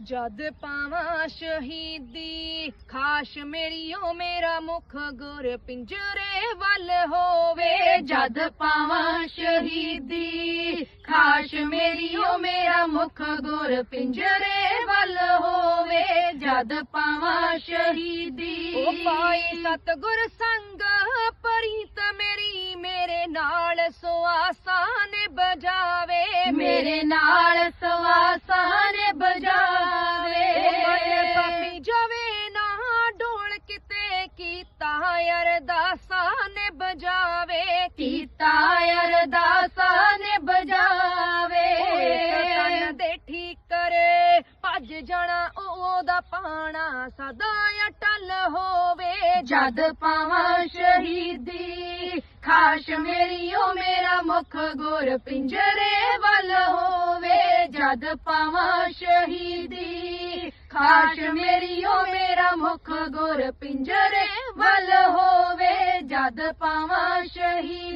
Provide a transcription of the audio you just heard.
ਜਦ ਪਾਵਾਂ ਸ਼ਹੀਦੀ ਖਾਸ਼ ਮੇਰੀ ਓ ਮੇਰਾ ਮੁਖ ਗੁਰ ਪਿੰਜਰੇ ਵੱਲ ਹੋਵੇ। ਜਦ ਪਾਵਾਂ ਸ਼ਹੀਦੀ ਖਾਸ਼ ਮੇਰੀ ਓ ਮੇਰਾ ਮੁਖ ਗੁਰ ਪਿੰਜਰੇ ਵੱਲ ਹੋਵੇ। ਜਦ ਪਾਵਾਂ ਸ਼ਹੀਦੀ ਓ ਪਾਈ ਸਤਗੁਰ ਸੰਗ ਪਰੀਤ ਮੇਰੀ ਮੇਰੇ ਨਾਲ ਸੁਆਸਾਂ ਨੇ ਬਜਾਵੇ ਮੇਰੇ ਨਾਲ ਕੀਤਾ ਅਰਦਾਸਾਂ ਨੇ ਬਜਾਵੇ ਕੀਤਾ ਅਰਦਾਸਾਂ ਨੇ ਬਜਾਵੇ ਤਨ ਦੇ ਠੀਕ ਕਰੇ ਭੱਜ ਜਾਣਾ ਉਹਦਾ ਪਾਣਾ। ਸਦਾ ਅਟਲ ਹੋਵੇ। ਜਦ ਪਾਵਾਂ ਸ਼ਹੀਦੀ ਖਾਸ਼ ਮੇਰੀ ਓ ਮੇਰਾ ਮੁਖ ਗੁਰ ਪਿੰਜਰੇ ਵੱਲ ਹੋਵੇ। ਜਦ ਪਾਵਾਂ ਸ਼ਹੀਦੀ ਖਾਸ਼ ਮੇਰੀ ਓ ਮੇਰਾ ਮੁਖ ਗੁਰ ਪਿੰਜਰੇ ਵੱਲ ਹੋਵੇ ਜਦ ਪਾਵਾਂ ਸ਼ਹੀਦੀ